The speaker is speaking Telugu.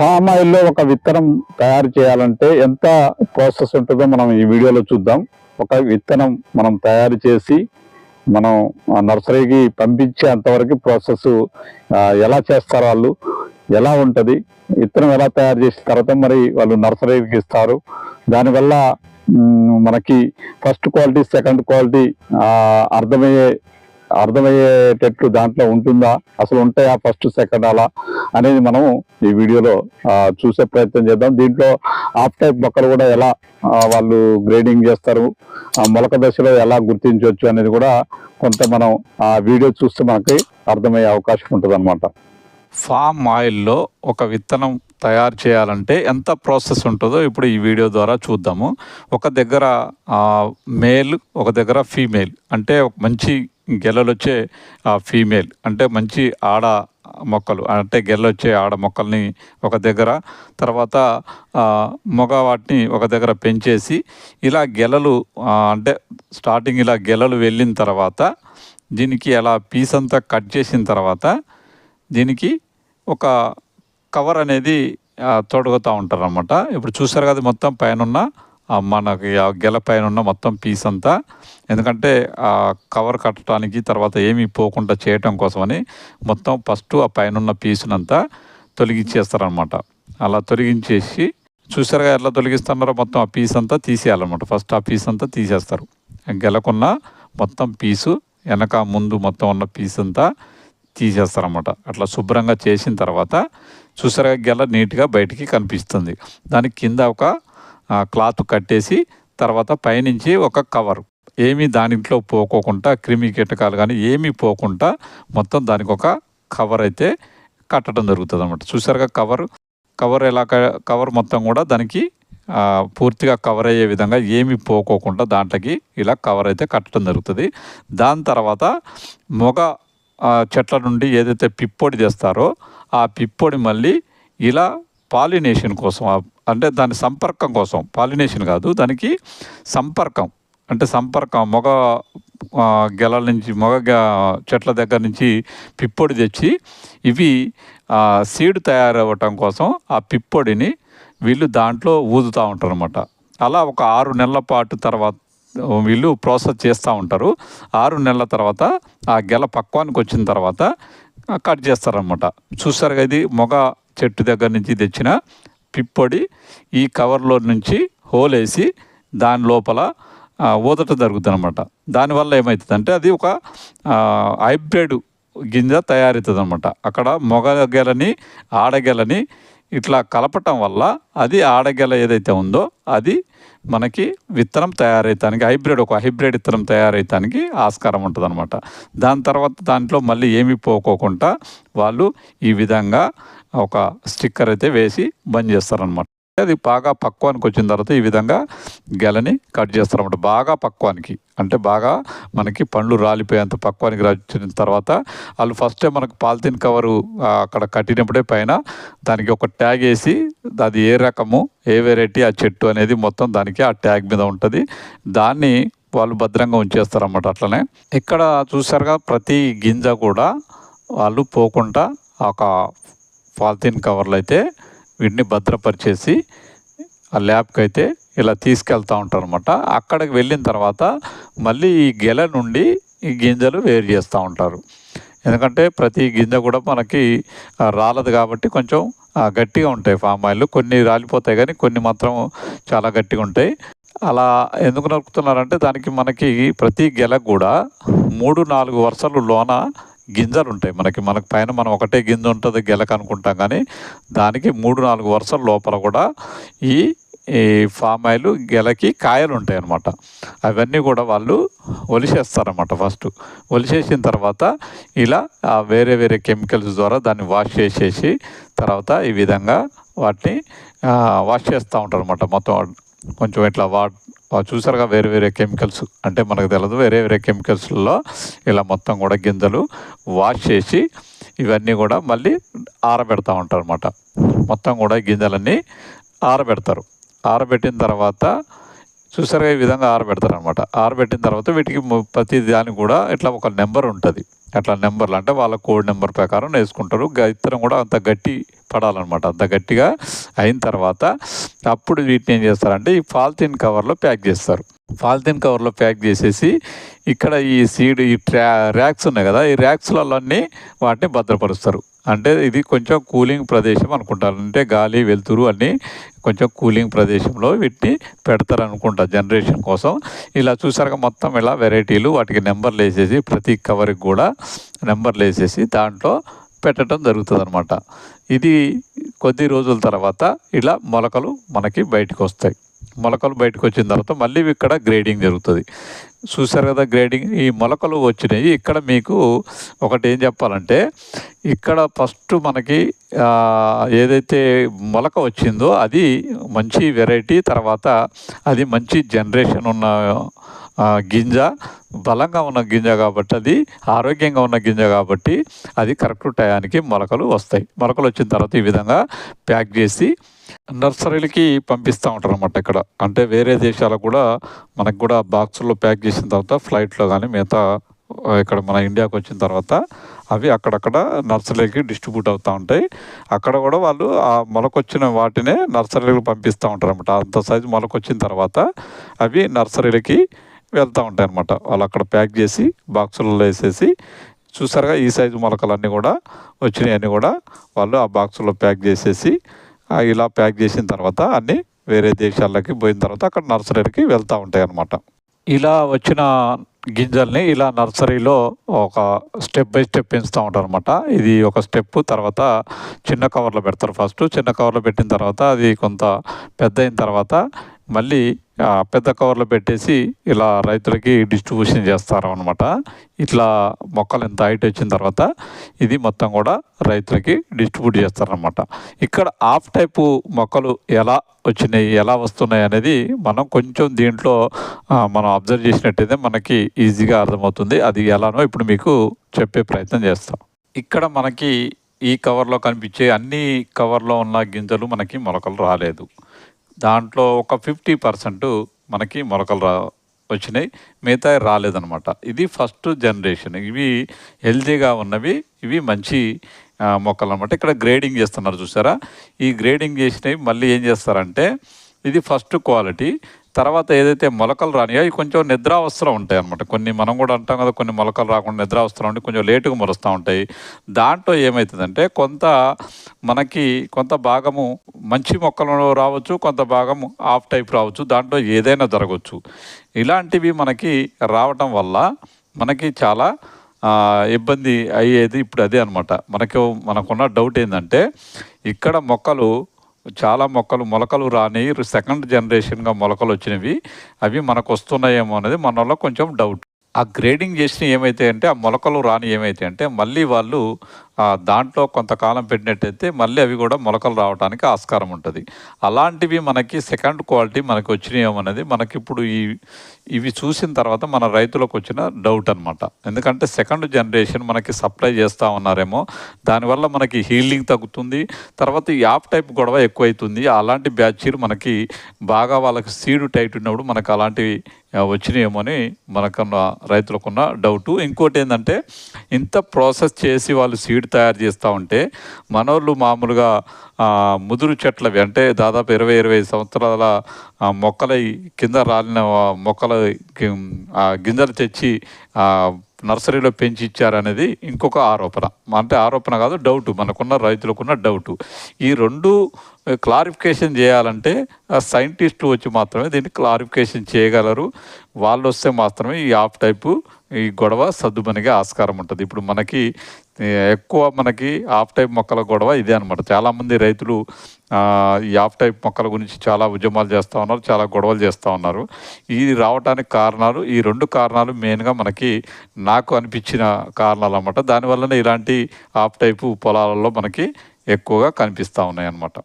ఫామ్ ఆయిల్లో ఒక విత్తనం తయారు చేయాలంటే ఎంత ప్రాసెస్ ఉంటుందో మనం ఈ వీడియోలో చూద్దాం. ఒక విత్తనం మనం తయారు చేసి మనం ఆ నర్సరీకి పంపించే అంతవరకు ప్రాసెస్ ఎలా చేస్తారు వాళ్ళు ఎలా ఉంటుంది విత్తనం ఎలా తయారు చేసిన తర్వాత మరి వాళ్ళు నర్సరీకి ఇస్తారు. దానివల్ల మనకి ఫస్ట్ క్వాలిటీ సెకండ్ క్వాలిటీ అర్థమయ్యే అర్థమయ్యేటట్లు దాంట్లో ఉంటుందా? అసలు ఉంటాయా ఫస్ట్ సెకండ్ అలా అనేది మనం ఈ వీడియోలో చూసే ప్రయత్నం చేద్దాం. దీంట్లో ఆఫ్ టైప్ మొక్కలు కూడా ఎలా వాళ్ళు గ్రేడింగ్ చేస్తారు ఆ మొలక దశలో ఎలా గుర్తించవచ్చు అనేది కూడా కొంత మనం ఆ వీడియో చూస్తే మనకి అర్థమయ్యే అవకాశం ఉంటుంది అనమాట ఫామ్ ఆయిల్లో ఒక విత్తనం తయారు చేయాలంటే ఎంత ప్రాసెస్ ఉంటుందో ఇప్పుడు ఈ వీడియో ద్వారా చూద్దాము. ఒక దగ్గర మేల్ ఒక దగ్గర ఫీమేల్ అంటే ఒక మంచి గెలలు వచ్చే ఫీమేల్ అంటే మంచి ఆడ మొక్కలు అంటే గెల్లొచ్చే ఆడ మొక్కల్ని ఒక దగ్గర తర్వాత మగవాటిని మగ వాటిని ఒక దగ్గర పెంచేసి ఇలా గెలలు అంటే స్టార్టింగ్ ఇలా గెలలు వెళ్ళిన తర్వాత దీనికి అలా పీస్ అంతా కట్ చేసిన తర్వాత దీనికి ఒక కవర్ అనేది తొడుగుతూ ఉంటారు అనమాట ఇప్పుడు చూసారు కదా మొత్తం పైన ఉన్న మనకి ఆ గెల పైన ఉన్న మొత్తం పీస్ అంతా. ఎందుకంటే ఆ కవర్ కట్టడానికి తర్వాత ఏమీ పోకుండా చేయటం కోసమని మొత్తం ఫస్ట్ ఆ పైన ఉన్న పీసునంతా తొలగించేస్తారనమాట అలా తొలగించేసి చూసారుగా ఎట్లా తొలగిస్తున్నారో మొత్తం ఆ పీస్ అంతా తీసేయాలన్నమాట. ఫస్ట్ ఆ పీస్ అంతా తీసేస్తారు. గెలకున్న మొత్తం పీసు వెనక ముందు మొత్తం ఉన్న పీస్ అంతా తీసేస్తారన్నమాట. అట్లా శుభ్రంగా చేసిన తర్వాత చూసారుగా గెల నీట్గా బయటికి కనిపిస్తుంది. దానికి కింద ఒక క్లాత్ కట్టేసి తర్వాత పైనుంచి ఒక కవర్. ఏమీ దానిలో పోకోకుండా క్రిమి కీటకాలు కానీ ఏమీ పోకుండా మొత్తం దానికి ఒక కవర్ అయితే కట్టడం జరుగుతుంది అనమాట చూసారుగా కవర్? కవర్ ఎలా కవర్ మొత్తం కూడా దానికి పూర్తిగా కవర్ అయ్యే విధంగా ఏమి పోకోకుండా దాంట్లోకి ఇలా కవర్ అయితే కట్టడం జరుగుతుంది. దాని తర్వాత మొగ చెట్ల నుండి ఏదైతే పిప్పొడి తెస్తారో ఆ పిప్పొడి మళ్ళీ ఇలా పాలినేషన్ కోసం అంటే దాని సంపర్కం కోసం పాలినేషన్ కాదు దానికి సంపర్కం. అంటే సంపర్కం మొగ గెలల నుంచి మొగ గ- చెట్ల దగ్గర నుంచి పిప్పొడి తెచ్చి ఇవి సీడ్ తయారవ్వటం కోసం ఆ పిప్పొడిని వీళ్ళు దాంట్లో ఊదుతూ ఉంటారు అనమాట అలా ఒక ఆరు నెలల పాటు తర్వాత వీళ్ళు ప్రాసెస్ చేస్తూ ఉంటారు. ఆరు నెలల తర్వాత ఆ గెల పక్వానికి వచ్చిన తర్వాత కట్ చేస్తారనమాట చూస్తారు కదా ఇది మొగ చెట్టు దగ్గర నుంచి తెచ్చిన పిప్పొడి ఈ కవర్లో నుంచి హోల్ వేసి దాని లోపల ఊదట జరుగుతుంది అనమాట దానివల్ల ఏమవుతుందంటే అది ఒక హైబ్రిడ్ గింజ తయారవుతుంది అనమాట అక్కడ మొగ గెలని ఆడగెలని ఇట్లా కలపటం వల్ల అది ఆడగెల ఏదైతే ఉందో అది మనకి విత్తనం తయారవుతానికి హైబ్రిడ్ ఒక హైబ్రిడ్ విత్తనం తయారవుతానికి ఆస్కారం ఉంటుంది అనమాట దాని తర్వాత దాంట్లో మళ్ళీ ఏమి పోకోకుండా వాళ్ళు ఈ విధంగా ఒక స్టిక్కర్ అయితే వేసి బంద్ చేస్తారనమాట అది బాగా పక్వానికి వచ్చిన తర్వాత ఈ విధంగా గెలని కట్ చేస్తారన్నమాట. బాగా పక్వానికి. అంటే బాగా మనకి పండ్లు రాలిపోయేంత పక్వానికి వచ్చిన తర్వాత వాళ్ళు ఫస్టే మనకు పాలిథిన్ కవరు అక్కడ కట్టినప్పుడే పైన దానికి ఒక ట్యాగ్ వేసి అది ఏ రకము ఏ వెరైటీ ఆ చెట్టు అనేది మొత్తం దానికి ఆ ట్యాగ్ మీద ఉంటుంది. దాన్ని వాళ్ళు భద్రంగా ఉంచేస్తారన్నమాట అట్లనే. ఇక్కడ చూసారుగా ప్రతి గింజ కూడా వాళ్ళు పోకుండా ఒక పాలిథిన్ కవర్లు అయితే వీటిని భద్రపరిచేసి ఆ ల్యాబ్కి అయితే ఇలా తీసుకెళ్తూ ఉంటారు అనమాట అక్కడికి వెళ్ళిన తర్వాత మళ్ళీ ఈ గెల నుండి ఈ గింజలు వేరు చేస్తూ ఉంటారు. ఎందుకంటే ప్రతి గింజ కూడా మనకి రాలదు కాబట్టి కొంచెం గట్టిగా ఉంటాయి ఫామ్ ఆయిల్. కొన్ని రాలిపోతాయి కానీ కొన్ని మాత్రం చాలా గట్టిగా ఉంటాయి. అలా ఎందుకు నరుకుతున్నారంటే దానికి మనకి ప్రతి గెలకు కూడా మూడు నాలుగు వరుసలు లోన గింజలు ఉంటాయి మనకి మనకు పైన మనం ఒకటే గింజ ఉంటుంది గెలక అనుకుంటాం కానీ దానికి మూడు నాలుగు వరుసల లోపల కూడా ఈ ఈ ఫామ్ ఆయిల్ గెలకి కాయలు ఉంటాయి అన్నమాట అవన్నీ కూడా వాళ్ళు ఒలిసేస్తారన్నమాట ఫస్ట్. ఒలిసేసిన తర్వాత ఇలా ఆ వేరే వేరే కెమికల్స్ ద్వారా దాన్ని వాష్ చేసేసి తర్వాత ఈ విధంగా వాటిని వాష్ చేస్తూ ఉంటారు అనమాట మొత్తం కొంచెం ఇట్లా వా- చూసారుగా వేరే వేరే కెమికల్స్. అంటే మనకు తెలియదు వేరే వేరే కెమికల్స్లో ఇలా మొత్తం కూడా గింజలు వాష్ చేసి ఇవన్నీ కూడా మళ్ళీ ఆరబెడతా ఉంటారు అనమాట మొత్తం కూడా గింజలన్నీ ఆరబెడతారు. ఆరబెట్టిన తర్వాత చూసారుగా ఈ విధంగా ఆరబెడతారు అనమాట ఆరబెట్టిన తర్వాత వీటికి ప్రతి దానికి కూడా ఇట్లా ఒక నెంబర్ ఉంటుంది. అట్లా నెంబర్లు అంటే వాళ్ళ కోడ్ నెంబర్ ప్రకారం వేసుకుంటారు. ఇతరం కూడా అంత గట్టి పడాలన్నమాట. అంత గట్టిగా అయిన తర్వాత అప్పుడు వీటిని ఏం చేస్తారంటే ఈ పాలిథిన్ కవర్లో ప్యాక్ చేస్తారు. పాలిథిన్ కవర్లో ప్యాక్ చేసేసి ఇక్కడ ఈ సీడ్ ఈ ట్రా ర్యాక్స్ ఉన్నాయి కదా ఈ ర్యాక్స్లలో అన్నీ వాటిని భద్రపరుస్తారు. అంటే ఇది కొంచెం కూలింగ్ ప్రదేశం అనుకుంటారు. అంటే గాలి వెలుతురు అన్నీ కొంచెం కూలింగ్ ప్రదేశంలో వీటిని పెడతారు అనుకుంటా జనరేషన్ కోసం. ఇలా చూసారుగా మొత్తం ఇలా వెరైటీలు వాటికి నెంబర్లు వేసేసి ప్రతి కవర్కి కూడా నెంబర్లు వేసేసి దాంట్లో పెట్టడం జరుగుతుంది అనమాట ఇది కొద్ది రోజుల తర్వాత ఇలా మొలకలు మనకి బయటకు వస్తాయి. మొలకలు బయటకు వచ్చిన తర్వాత మళ్ళీ ఇక్కడ గ్రేడింగ్ జరుగుతుంది. చూసారు కదా గ్రేడింగ్ ఈ మొలకలు వచ్చినాయి. ఇక్కడ మీకు ఒకటి ఏం చెప్పాలంటే ఇక్కడ ఫస్ట్ మనకి ఏదైతే మొలక వచ్చిందో అది మంచి వెరైటీ తర్వాత అది మంచి జనరేషన్ ఉన్న గింజ బలంగా ఉన్న గింజ కాబట్టి అది ఆరోగ్యంగా ఉన్న గింజ కాబట్టి అది కరెక్ట్ టయానికి మొలకలు వస్తాయి. మొలకలు వచ్చిన తర్వాత ఈ విధంగా ప్యాక్ చేసి నర్సరీలకి పంపిస్తూ ఉంటారు అనమాట ఇక్కడ. అంటే వేరే దేశాలకు కూడా మనకు కూడా బాక్సుల్లో ప్యాక్ చేసిన తర్వాత ఫ్లైట్లో కానీ మిగతా ఇక్కడ మన ఇండియాకి వచ్చిన తర్వాత అవి అక్కడక్కడ నర్సరీలకి డిస్ట్రిబ్యూట్ అవుతూ ఉంటాయి. అక్కడ కూడా వాళ్ళు ఆ మొలకొచ్చిన వాటినే నర్సరీలకు పంపిస్తూ ఉంటారు అనమాట అంత సైజు మొలకొచ్చిన తర్వాత అవి నర్సరీలకి వెళ్తూ ఉంటాయి అనమాట వాళ్ళు అక్కడ ప్యాక్ చేసి బాక్సులలో వేసేసి చూసారుగా ఈ సైజు మొలకలన్నీ కూడా వచ్చినాయి కూడా వాళ్ళు ఆ బాక్సులో ప్యాక్ చేసేసి ఇలా ప్యాక్ చేసిన తర్వాత అన్నీ వేరే దేశాలకి పోయిన తర్వాత అక్కడ నర్సరీకి వెళ్తూ ఉంటాయి అన్నమాట ఇలా వచ్చిన గింజల్ని ఇలా నర్సరీలో ఒక స్టెప్ బై స్టెప్ పెంచుతూ ఉంటారు అనమాట ఇది ఒక స్టెప్ తర్వాత చిన్న కవర్లో పెడతారు ఫస్ట్. చిన్న కవర్లో పెట్టిన తర్వాత అది కొంత పెద్ద అయిన తర్వాత మళ్ళీ పెద్ద కవర్లో పెట్టేసి ఇలా రైతులకి డిస్ట్రిబ్యూషన్ చేస్తారు అనమాట ఇట్లా మొక్కలు ఎంత హైట్ వచ్చిన తర్వాత ఇది మొత్తం కూడా రైతులకి డిస్ట్రిబ్యూట్ చేస్తారనమాట ఇక్కడ ఆఫ్ టైపు మొక్కలు ఎలా వచ్చినాయి ఎలా వస్తున్నాయి అనేది మనం కొంచెం దీంట్లో మనం అబ్జర్వ్ చేసినట్టయితే మనకి ఈజీగా అర్థమవుతుంది. అది ఎలానో ఇప్పుడు మీకు చెప్పే ప్రయత్నం చేస్తాం. ఇక్కడ మనకి ఈ కవర్లో కనిపించే అన్ని కవర్లో ఉన్న గింజలు మనకి మొలకలు రాలేదు. దాంట్లో ఒక ఫిఫ్టీ పర్సెంట్ మనకి మొలకలు రా వచ్చినాయి. మిగతా రాలేదనమాట ఇది ఫస్ట్ జనరేషన్. ఇవి హెల్తీగా ఉన్నవి. ఇవి మంచి మొక్కలు అనమాట ఇక్కడ గ్రేడింగ్ చేస్తున్నారు చూసారా? ఈ గ్రేడింగ్ చేసినవి మళ్ళీ ఏం చేస్తారంటే ఇది ఫస్ట్ క్వాలిటీ. తర్వాత ఏదైతే మొలకలు రానియో అవి కొంచెం నిద్రావస్థలో ఉంటాయి అనమాట కొన్ని మనం కూడా అంటాం కదా కొన్ని మొలకలు రాకుండా నిద్రావస్థలో ఉండి కొంచెం లేటుగా మొలుస్తూ ఉంటాయి. దాంట్లో ఏమవుతుందంటే కొంత మనకి కొంత భాగము మంచి మొక్కలు రావచ్చు కొంత భాగం ఆఫ్ టైప్ రావచ్చు దాంట్లో ఏదైనా జరగవచ్చు ఇలాంటివి మనకి రావటం వల్ల మనకి చాలా ఇబ్బంది అయ్యేది ఇప్పుడు అదే అనమాట మనకు మనకున్న డౌట్ ఏంటంటే ఇక్కడ మొక్కలు చాలా మొక్కలు మొలకలు రాని సెకండ్ జనరేషన్గా మొలకలు వచ్చినవి. అవి మనకు వస్తున్నాయేమో అనేది మనలో కొంచెం డౌట్ ఆ గ్రేడింగ్ చేసిన ఏమైతే అంటే ఆ మొలకలు రాని ఏమైతే అంటే మళ్ళీ వాళ్ళు దాంట్లో కొంతకాలం పెట్టినట్టయితే మళ్ళీ అవి కూడా మొలకలు రావడానికి ఆస్కారం ఉంటుంది. అలాంటివి మనకి సెకండ్ క్వాలిటీ మనకి వచ్చినాయేమనేది మనకి ఇప్పుడు ఈ ఇవి చూసిన తర్వాత మన రైతులకు వచ్చిన డౌట్ అనమాట ఎందుకంటే సెకండ్ జనరేషన్ మనకి సప్లై చేస్తూ ఉన్నారేమో దానివల్ల మనకి హీలింగ్ తగ్గుతుంది తర్వాత ఈ యాప్ టైప్ గొడవ ఎక్కువైతుంది అలాంటి బ్యాచీలు మనకి బాగా వాళ్ళకి సీడు టైట్ ఉన్నప్పుడు మనకు అలాంటివి వచ్చినాయేమో అని మనకున్న రైతులకున్న డౌటు. ఇంకోటి ఏంటంటే ఇంత ప్రాసెస్ చేసి వాళ్ళు సీడ్ తయారు చేస్తూ ఉంటే మనోళ్ళు మామూలుగా ముదురు చెట్లవి అంటే దాదాపు ఇరవై ఇరవై సంవత్సరాల మొక్కలై మొక్కల కింద రాలిన మొక్కల ఆ గింజలు తెచ్చి నర్సరీలో పెంచి ఇచ్చారనేది ఇంకొక ఆరోపణ. అంటే ఆరోపణ కాదు డౌట్. మనకున్న రైతులకున్న డౌట్. ఈ రెండు క్లారిఫికేషన్ చేయాలంటే సైంటిస్టులు వచ్చి మాత్రమే దీన్ని క్లారిఫికేషన్ చేయగలరు. వాళ్ళు వస్తే మాత్రమే ఈ ఆఫ్ టైపు ఈ గొడవ సర్దుమనిగా ఆస్కారం ఉంటుంది. ఇప్పుడు మనకి ఎక్కువ మనకి ఆఫ్ టైప్ మొక్కల గొడవ ఇదే అనమాట చాలామంది రైతులు ఈ ఆఫ్ టైప్ మొక్కల గురించి చాలా ఉద్యమాలు చేస్తూ ఉన్నారు చాలా గొడవలు చేస్తూ ఉన్నారు. ఇది రావడానికి కారణాలు ఈ రెండు కారణాలు మెయిన్గా మనకి నాకు అనిపించిన కారణాలు అన్నమాట. దానివల్లనే ఇలాంటి ఆఫ్ టైపు పొలాలలో మనకి ఎక్కువగా కనిపిస్తూ ఉన్నాయి అన్నమాట